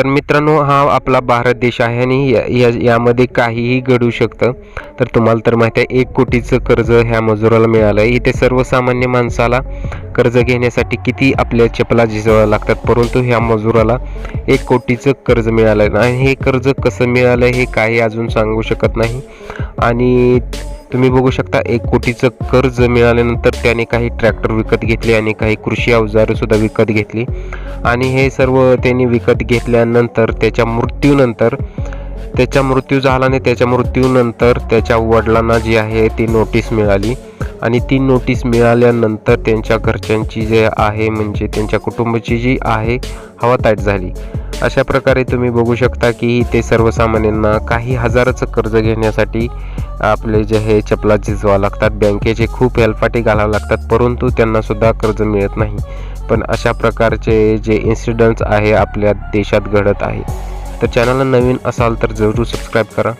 तर मित्रांनो हा आपला भारत देश आहे आणि या- या यामध्ये काहीही घडू शकतं. तर तुम्हाला तर माहिती आहे एक कोटीचं कर्ज ह्या मजुराला मिळालं. आहे इथे सर्वसामान्य माणसाला कर्ज घेण्यासाठी किती आपल्या चपला झिजवाव्या लागतात परंतु ह्या मजुराला एक कोटीचं कर्ज मिळालं आणि हे कर्ज कसं मिळालं हे काही अजून सांगू शकत नाही. आणि तुम्ही बघू शकता एक कोटीचं कर्ज मिळाल्यानंतर त्याने काही ट्रॅक्टर विकत घेतले आणि काही कृषी अवजारंसुद्धा विकत घेतली. आणि हे सर्व त्यांनी विकत घेतल्यानंतर त्याच्या मृत्यूनंतर त्याचा मृत्यू झाला आणि त्याच्या मृत्यूनंतर त्याच्या वडिलांना जी आहे ती नोटीस मिळाली. आणि ती नोटीस मिळाल्यानंतर त्यांच्या घरच्यांची जे आहे म्हणजे त्यांच्या कुटुंबाची जी आहे हवाताट झाली. अशा प्रकारे तुम्ही बघू शकता की ते सर्वसामान्यांना काही हजाराचं कर्ज घेण्यासाठी आपले जे हे चपला झिजवा लागतात. बँकेचे खूप हेलपाटे घालावं लागतात परंतु त्यांनासुद्धा कर्ज मिळत नाही. पण अशा प्रकारचे जे इन्सिडंट्स आहे आपल्या देशात घडत आहे. तर चॅनलला नवीन असाल तर जरूर सबस्क्राईब करा.